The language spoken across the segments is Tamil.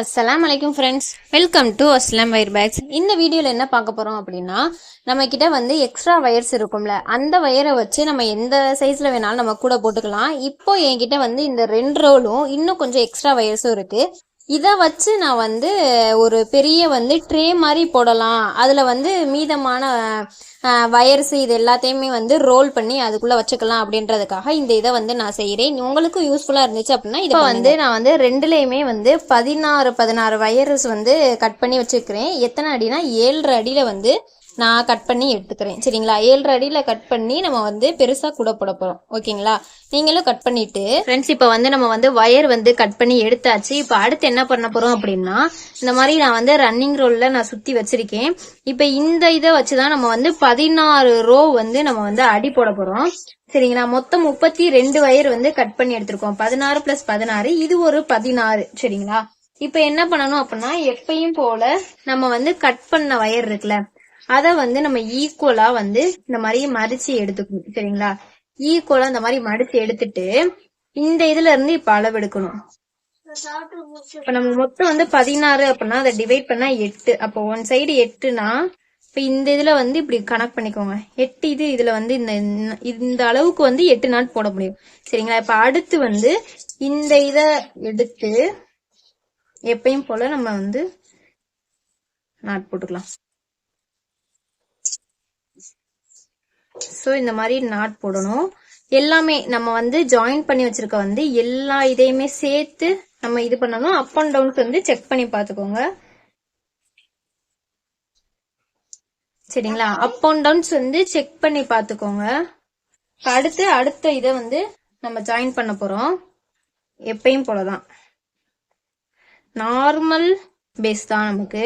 அஸ்லாம் வலைக்கும் friends welcome to Aslam wire bags இந்த வீடியோவில் என்ன பார்க்க போகிறோம் அப்படின்னா நம்ம கிட்ட வந்து எக்ஸ்ட்ரா வயர்ஸ் இருக்கும்ல. அந்த வயரை வச்சு நம்ம எந்த சைஸில் வேணாலும் நம்ம கூட போட்டுக்கலாம். இப்போ என்கிட்ட வந்து இந்த ரெண்டு ரோலும் இன்னும் கொஞ்சம் எக்ஸ்ட்ரா வயர்ஸும் இருக்குது இதை வச்சு நான் வந்து ஒரு பெரிய வந்து ட்ரே மாதிரி போடலாம். அதில் வந்து மீதமான வயர்ஸ் இது எல்லாத்தையுமே வந்து ரோல் பண்ணி அதுக்குள்ளே வச்சுக்கலாம் அப்படின்றதுக்காக இந்த இதை வந்து நான் செய்கிறேன் உங்களுக்கும் யூஸ்ஃபுல்லாக இருந்துச்சு அப்படின்னா இதை வந்து நான் வந்து ரெண்டுலேயுமே வந்து பதினாறு பதினாறு வயர்ஸ் வந்து கட் பண்ணி வச்சுருக்கிறேன். எத்தனை அடினா ஏழரை அடியில் வந்து நான் கட் பண்ணி எடுத்துக்கிறேன். சரிங்களா? ஏழரை அடியில் கட் பண்ணி நம்ம வந்து பெருசாக கூட போட போகிறோம் ஓகேங்களா? நீங்களும் கட் பண்ணிட்டு ஃப்ரெண்ட்ஸ் இப்போ வந்து நம்ம வந்து ஒயர் வந்து கட் பண்ணி எடுத்தாச்சு. இப்போ அடுத்து என்ன பண்ண போகிறோம் அப்படின்னா இந்த மாதிரி நான் வந்து ரன்னிங் ரோலில் நான் சுற்றி வச்சிருக்கேன். இப்போ இந்த இதை வச்சு தான் நம்ம வந்து பதினாறு ரோ வந்து நம்ம வந்து அடி போட போகிறோம் சரிங்களா? மொத்தம் முப்பத்தி ரெண்டு வயர் வந்து கட் பண்ணி எடுத்திருக்கோம். பதினாறு பிளஸ் பதினாறு இது ஒரு பதினாறு. சரிங்களா? இப்போ என்ன பண்ணணும் அப்படின்னா எப்பயும் போல நம்ம வந்து கட் பண்ண ஒயர் இருக்குல்ல அதை வந்து நம்ம ஈக்குவலா வந்து இந்த மாதிரி மடிச்சு எடுத்துக்கணும் சரிங்களா? ஈக்குவலா இந்த மாதிரி மடிச்சு எடுத்துட்டு இந்த இதுல இருந்து இப்ப அளவு எடுக்கணும் இப்ப நம்ம மொத்தம் வந்து பதினாறு அப்படின்னா அதை டிவைட் பண்ணா எட்டு. அப்போ ஒன் சைடு எட்டுனா இப்ப இந்த இதுல வந்து இப்படி கணக்கு பண்ணிக்கோங்க. எட்டு இது இதுல வந்து இந்த இந்த அளவுக்கு வந்து எட்டு நாட் போட முடியும். சரிங்களா? இப்ப அடுத்து வந்து இந்த இத எடுத்து எப்பயும் போல நம்ம வந்து நாட் போட்டுக்கலாம். ஸோ இந்த மாதிரி நாட் போடணும். எல்லாமே நம்ம வந்து ஜாயின் பண்ணி வச்சிருக்க வந்து எல்லா இதையுமே சேர்த்து நம்ம இது பண்ணணும். அப் அண்ட் டவுன்ஸ் வந்து செக் பண்ணி பார்த்துக்கோங்க. சரிங்களா? அப் அண்ட் டவுன்ஸ் வந்து செக் பண்ணி பார்த்துக்கோங்க. அடுத்து அடுத்த இதை வந்து நம்ம ஜாயின் பண்ண போறோம். எப்பயும் போலதான். நார்மல் பேஸ் தான் நமக்கு.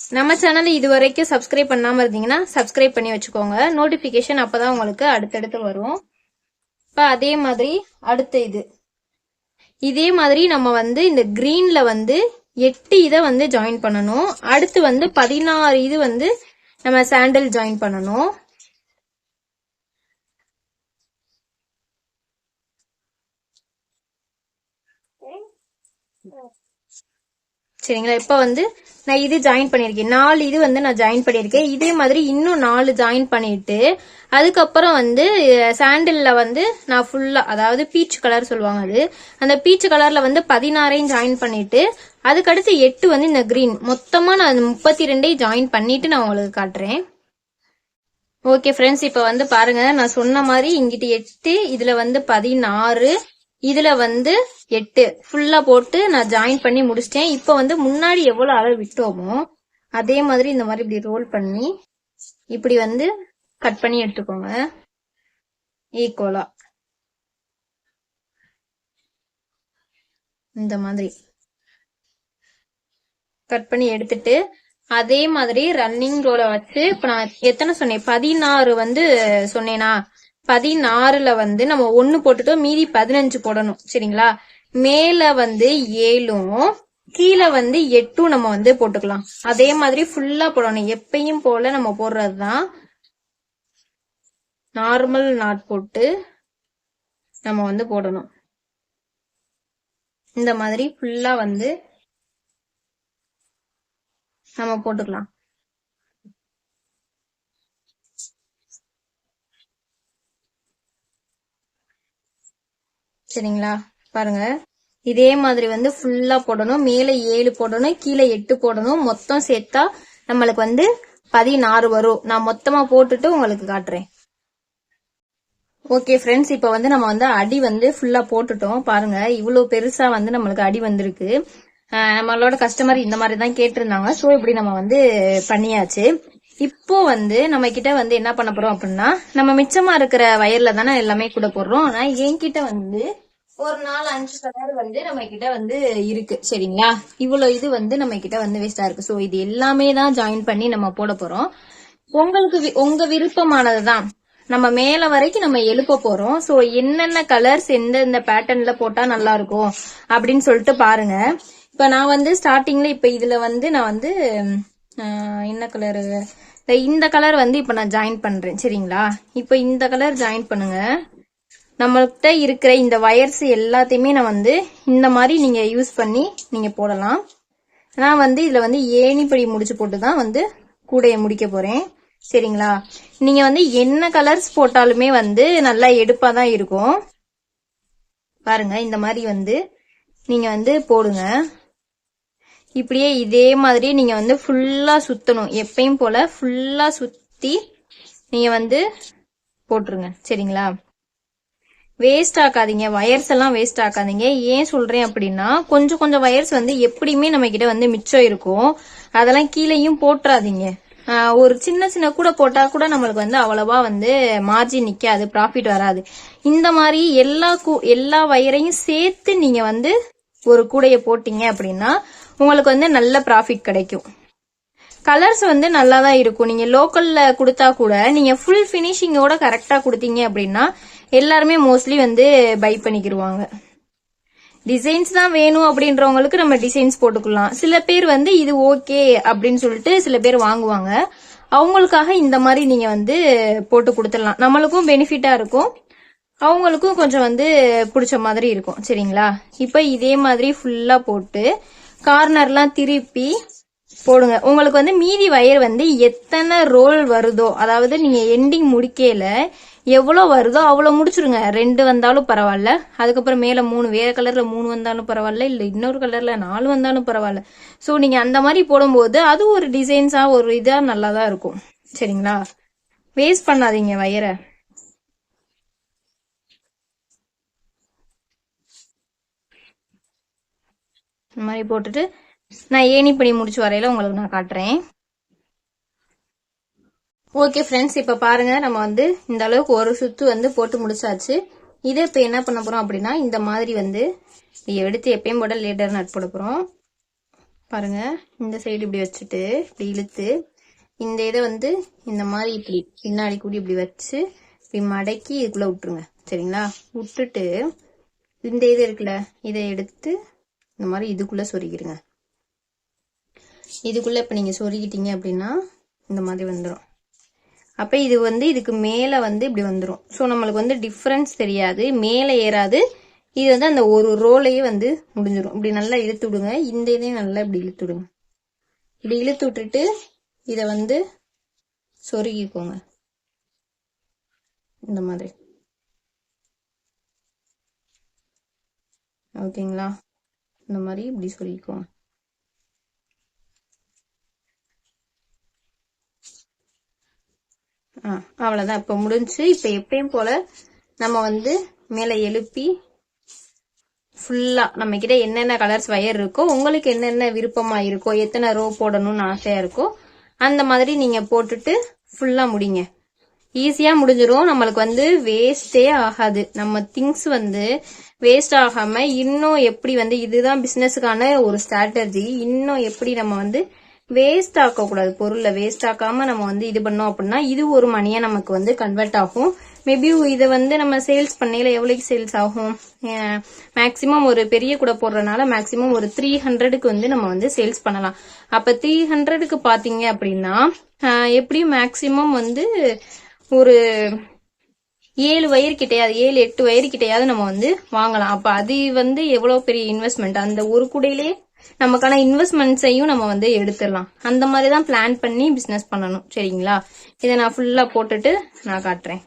நம்ம சேனல் இது வரைக்கும் சப்ஸ்கிரைப் பண்ணாமல் இருந்தீங்கன்னா சப்ஸ்கிரைப் பண்ணி வச்சுக்கோங்க. நோட்டிஃபிகேஷன் அப்போ தான் உங்களுக்கு அடுத்தடுத்து வரும். இப்போ அதே மாதிரி அடுத்த இது. இதே மாதிரி நம்ம வந்து இந்த க்ரீனில் வந்து எட்டு இதை வந்து ஜாயின் பண்ணணும். அடுத்து வந்து பதினாறு இது வந்து நம்ம சாண்டல் ஜாயின் பண்ணணும். சரிங்களா? இப்போ வந்து நான் இது ஜாயின் பண்ணியிருக்கேன். நாலு இது வந்து நான் ஜாயின் பண்ணியிருக்கேன். இதே மாதிரி இன்னும் நாலு ஜாயின் பண்ணிட்டு அதுக்கப்புறம் வந்து சாண்டிலில் வந்து நான் ஃபுல்லாக அதாவது பீச் கலர் சொல்லுவாங்க அது. அந்த பீச் கலரில் வந்து பதினாறையும் ஜாயின் பண்ணிட்டு அதுக்கடுத்து எட்டு வந்து இந்த க்ரீன் மொத்தமாக நான் முப்பத்தி ரெண்டையும் ஜாயின் பண்ணிட்டு நான் உங்களுக்கு காட்டுறேன். ஓகே ஃப்ரெண்ட்ஸ் இப்போ வந்து பாருங்க. நான் சொன்ன மாதிரி இங்கிட்டு எட்டு இதில் வந்து பதினாறு இதில் வந்து எட்டு. ஃபுல்லா போட்டு நான் ஜாயின் பண்ணி முடிச்சிட்டேன். இப்போ வந்து முன்னாடி எவ்வளவு அளவு விட்டோமோ அதே மாதிரி இந்த மாதிரி இப்படி ரோல் பண்ணி இப்படி வந்து கட் பண்ணி எடுத்துக்கோங்க. ஈக்குவலா இந்த மாதிரி. கட் பண்ணி எடுத்துட்டு அதே மாதிரி ரன்னிங் ரோல வச்சு இப்ப நான் எத்தனை சொன்னேன்? பதினாறு வந்து சொன்னேனா? பதினாறுல வந்து நம்ம ஒன்னு போட்டுட்டோம். மீதி பதினஞ்சு போடணும். சரிங்களா? மேல வந்து ஏழும் கீழே வந்து எட்டும் நம்ம வந்து போட்டுக்கலாம். அதே மாதிரி ஃபுல்லா போடணும். எப்பயும் போல நம்ம போடுறதுதான் நார்மல் நாட் போட்டு நம்ம வந்து போடணும். இந்த மாதிரி ஃபுல்லா வந்து நம்ம போட்டுக்கலாம். சரிங்களா? பாருங்க. இதே மாதிரி வந்து ஃபுல்லா போடணும். மேல ஏழு போடணும். கீழே எட்டு போடணும். மொத்தம் சேர்த்தா நம்மளுக்கு வந்து பதினாறு வரும். நான் மொத்தமா போட்டுட்டு உங்களுக்கு காட்டுறேன். ஓகே ஃப்ரெண்ட்ஸ் இப்போ வந்து நம்ம வந்து அடி வந்து ஃபுல்லா போட்டுட்டோம். பாருங்க இவ்வளவு பெருசா வந்து நம்மளுக்கு அடி வந்திருக்கு. நம்மளோட கஸ்டமர் இந்த மாதிரி தான் கேட்டிருந்தாங்க. ஸோ இப்படி நம்ம வந்து பண்ணியாச்சு. இப்போ வந்து நம்ம கிட்ட வந்து என்ன பண்ண போறோம் அப்படின்னா நம்ம மிச்சமா இருக்கிற வயர்ல தானே எல்லாமே கூட போடுறோம். ஆனா என்கிட்ட வந்து ஒரு நாலு அஞ்சு கலர் வந்து நம்ம கிட்ட வந்து இருக்கு சரிங்களா? இவ்வளவு இது வந்து நம்ம கிட்ட வந்து வேஸ்டா இருக்கு. ஸோ இது எல்லாமே தான் ஜாயின் பண்ணி நம்ம போட போறோம். உங்களுக்கு உங்க விருப்பமானதுதான். நம்ம மேல வரைக்கும் நம்ம எழுப்ப போறோம். ஸோ என்னென்ன கலர்ஸ் எந்தெந்த பேட்டர்ன்ல போட்டா நல்லா இருக்கும் அப்படின்னு சொல்லிட்டு பாருங்க. இப்ப நான் வந்து ஸ்டார்டிங்ல இப்ப இதுல வந்து நான் வந்து என்ன கலரு இந்த கலர் வந்து இப்ப நான் ஜாயின் பண்றேன் சரிங்களா? இப்ப இந்த கலர் ஜாயின் பண்ணுங்க. நம்மள்கிட்ட இருக்கிற இந்த வயர்ஸ் எல்லாத்தையுமே நான் வந்து இந்த மாதிரி நீங்க யூஸ் பண்ணி நீங்க போடலாம். நான் வந்து இதுல வந்து ஏணிப்படி முடிச்சு போட்டு தான் வந்து கூடையை முடிக்க போறேன். சரிங்களா? நீங்க வந்து என்ன கலர்ஸ் போட்டாலுமே வந்து நல்லா எடுப்பா தான் இருக்கும். பாருங்க இந்த மாதிரி வந்து நீங்க வந்து போடுங்க. இப்படியே இதே மாதிரி நீங்க வந்து ஃபுல்லா சுத்தணும். எப்பயும் போல ஃபுல்லா சுத்தி நீங்க வந்து போட்டுருங்க. சரிங்களா? வேஸ்ட் ஆக்காதீங்க. வயர்ஸ் எல்லாம் வேஸ்ட் ஆக்காதீங்க. ஏன் சொல்றேன் அப்படின்னா கொஞ்சம் கொஞ்சம் வயர்ஸ் வந்து எப்படியுமே நம்ம கிட்ட வந்து மிச்சம் இருக்கும். அதெல்லாம் கீழேயும் போட்டுறாதீங்க. ஆஹ் ஒரு சின்ன சின்ன கூட போட்டா கூட நம்மளுக்கு வந்து அவ்வளவா வந்து மார்ஜின் நிக்காது ப்ராஃபிட் வராது. இந்த மாதிரி எல்லா கூ- எல்லா வயரையும் சேர்த்து நீங்க வந்து ஒரு கூடைய போட்டீங்க அப்படின்னா உங்களுக்கு வந்து நல்ல ப்ராஃபிட் கிடைக்கும். கலர்ஸ் வந்து நல்லா தான் இருக்கும். நீங்க லோக்கல்ல கொடுத்தா கூட நீங்க ஃபுல் ஃபினிஷிங்கோட கரெக்டா கொடுத்தீங்க அப்படின்னா எல்லாருமே மோஸ்ட்லி வந்து பை பண்ணிக்கிருவாங்க. டிசைன்ஸ் தான் வேணும் அப்படின்றவங்களுக்கு நம்ம டிசைன்ஸ் போட்டுக்கலாம். சில பேர் வந்து இது ஓகே அப்படின்னு சொல்லிட்டு சில பேர் வாங்குவாங்க. அவங்களுக்காக இந்த மாதிரி நீங்க வந்து போட்டு கொடுத்துடலாம். நம்மளுக்கும் பெனிஃபிட்டா இருக்கும். அவங்களுக்கும் கொஞ்சம் வந்து பிடிச்ச மாதிரி இருக்கும். சரிங்களா? இப்போ இதே மாதிரி ஃபுல்லா போட்டு கார்னர்லாம் திருப்பி போடுங்க. உங்களுக்கு வந்து மீதி வயர் வந்து எத்தனை ரோல் வருதோ அதாவது நீங்க எண்டிங் முடிக்கையில எவ்வளோ வருதோ அவ்வளோ முடிச்சிருங்க. ரெண்டு வந்தாலும் பரவாயில்ல. அதுக்கப்புறம் மேலே மூணு வேற கலரில் மூணு வந்தாலும் பரவாயில்ல இல்லை இன்னொரு கலரில் நாலு வந்தாலும் பரவாயில்ல. ஸோ நீங்கள் அந்த மாதிரி போடும்போது அது ஒரு டிசைன்ஸாக ஒரு இதாக நல்லா தான் இருக்கும். சரிங்களா? வேஸ்ட் பண்ணாதீங்க வயரை. இந்த மாதிரி போட்டுட்டு நான் ஏணிப்படி முடிச்சு வரையில உங்களுக்கு நான் காட்டுறேன். ஓகே ஃப்ரெண்ட்ஸ் இப்ப பாருங்க நம்ம வந்து இந்த அளவுக்கு ஒரு சுத்து வந்து போட்டு முடிச்சாச்சு. இதை இப்ப என்ன பண்ண போறோம் அப்படின்னா இந்த மாதிரி வந்து எடுத்து எப்பயும் போட லேட்டர் நட் போட போறோம். பாருங்க இந்த சைடு இப்படி வச்சுட்டு இப்படி இழுத்து இந்த இதை வந்து இந்த மாதிரி இப்படி பின்னாடி கூடி இப்படி வச்சு இப்படி மடக்கி இதுக்குள்ள விட்டுருங்க. சரிங்களா? விட்டுட்டு இந்த இது இருக்குல்ல இதை எடுத்து இந்த மாதிரி இதுக்குள்ள சொருகிருங்க இதுக்குள்ளே இப்போ நீங்கள் சொருகிட்டீங்க அப்படின்னா இந்த மாதிரி வந்துடும் அப்போ இது வந்து இதுக்கு மேலே வந்து இப்படி வந்துடும் ஸோ நம்மளுக்கு வந்து டிஃப்ரென்ஸ் தெரியாது. மேலே ஏறாது. இது வந்து அந்த ஒரு ரோலையே வந்து முடிஞ்சிடும் இப்படி நல்லா இழுத்து விடுங்க. இந்த இதையும் நல்லா இப்படி இழுத்து விடுங்க. இப்படி இழுத்து விட்டுட்டு இதை வந்து சொருகிக்கோங்க. இந்த மாதிரி. ஓகேங்களா? இந்த மாதிரி இப்படி சொருகிக்கோங்க. அவ்வளோதான் இப்போ முடிஞ்சு இப்போ எப்பயும் போல நம்ம வந்து மேலே எழுப்பி ஃபுல்லாக நம்ம கிட்ட என்னென்ன கலர்ஸ் வயர் இருக்கோ உங்களுக்கு என்னென்ன விருப்பமாக இருக்கோ எத்தனை ரோ போடணும்னு ஆசையாக இருக்கோ அந்த மாதிரி நீங்கள் போட்டுட்டு ஃபுல்லாக முடிங்க. ஈஸியாக முடிஞ்சிடும் நம்மளுக்கு வந்து வேஸ்டே ஆகாது. நம்ம திங்ஸ் வந்து வேஸ்ட் ஆகாமல் இன்னும் எப்படி வந்து இதுதான் பிஸ்னஸுக்கான ஒரு ஸ்ட்ராட்டஜி இன்னும் எப்படி நம்ம வந்து வேஸ்ட் ஆக்கக்கூடாது. பொருளை வேஸ்ட் ஆக்காம நம்ம வந்து இது பண்ணோம் அப்படின்னா இது ஒரு மணியா நமக்கு வந்து கன்வெர்ட் ஆகும். மேபி இதை வந்து நம்ம சேல்ஸ் பண்ணையில எவ்வளோக்கு சேல்ஸ் ஆகும்? மேக்சிமம் ஒரு பெரிய கூட போடுறதுனால மேக்சிமம் ஒரு த்ரீ ஹண்ட்ரடுக்கு வந்து நம்ம வந்து சேல்ஸ் பண்ணலாம். அப்ப த்ரீ ஹண்ட்ரடுக்கு பாத்தீங்க அப்படின்னா எப்படியும் மேக்சிமம் வந்து ஒரு ஏழு வயிறு கிட்டையாவது ஏழு எட்டு வயிறு கிட்டையாவது நம்ம வந்து வாங்கலாம். அப்ப அது வந்து எவ்வளவு பெரிய இன்வெஸ்ட்மெண்ட் அந்த ஒரு கூடையிலே நமக்கான இன்வெஸ்ட்மெண்ட்ஸையும் நம்ம வந்து எடுத்துடலாம். அந்த மாதிரி தான் பிளான் பண்ணி பிசினஸ் பண்ணணும். சரிங்களா? இதை நான் ஃபுல்லா போட்டுட்டு நான் காட்டுறேன்.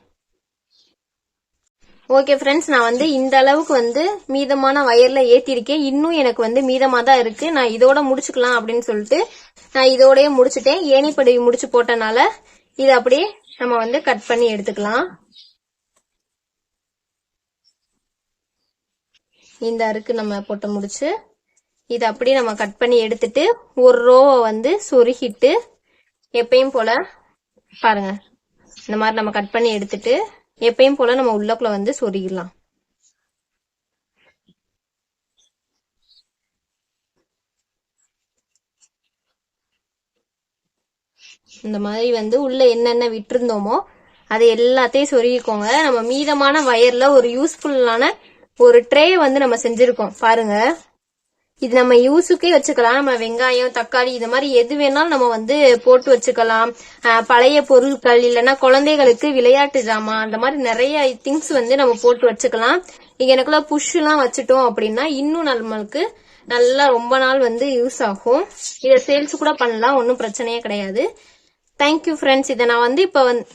ஓகே ஃப்ரெண்ட்ஸ் நான் வந்து இந்த அளவுக்கு வந்து மீதமான வயர்ல ஏத்திருக்கேன். இன்னும் எனக்கு வந்து மீதமா தான் இருக்கு. நான் இதோட முடிச்சுக்கலாம் அப்படின்னு சொல்லிட்டு நான் இதோடய முடிச்சுட்டேன். ஏணிப்படி முடிச்சு போட்டனால இது அப்படியே நம்ம வந்து கட் பண்ணி எடுத்துக்கலாம். இந்த அருக்கு நம்ம போட்டு முடிச்சு. இது அப்படி நம்ம கட் பண்ணி எடுத்துட்டு ஒரு ரோவை வந்து சொருகிட்டு எப்பயும் போல பாருங்க. இந்த மாதிரி நம்ம கட் பண்ணி எடுத்துட்டு எப்பயும் போல நம்ம உள்ளக்குள்ள வந்து சொருகிடலாம். இந்த மாதிரி வந்து உள்ள என்னென்ன விட்டுருந்தோமோ அதை எல்லாத்தையும் சொருகிக்கோங்க. நம்ம மீதமான வயர்ல ஒரு யூஸ்ஃபுல்லான ஒரு ட்ரே வந்து நம்ம செஞ்சிருக்கோம். பாருங்க. இது நம்ம யூஸுக்கே வச்சுக்கலாம். நம்ம வெங்காயம் தக்காளி இது மாதிரி எது வேணாலும் நம்ம வந்து போட்டு வச்சுக்கலாம். பழைய பொருட்கள் இல்லைன்னா குழந்தைகளுக்கு விளையாட்டு ஜாமான் அந்த மாதிரி நிறைய திங்ஸ் வந்து நம்ம போட்டு வச்சுக்கலாம். இங்க எனக்குள்ள புஷ் எல்லாம் வச்சுட்டோம் அப்படின்னா இன்னும் நம்மளுக்கு நல்லா ரொம்ப நாள் வந்து யூஸ் ஆகும். இதை சேல்ஸ் கூட பண்ணலாம் ஒன்றும் பிரச்சனையே கிடையாது. தேங்க்யூ ஃப்ரெண்ட்ஸ் இதை நான் வந்து இப்போ வந்து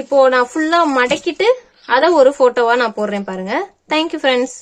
இப்போ நான் ஃபுல்லாக மடக்கிட்டு அதை ஒரு ஃபோட்டோவாக நான் போடுறேன் பாருங்க. Thank you friends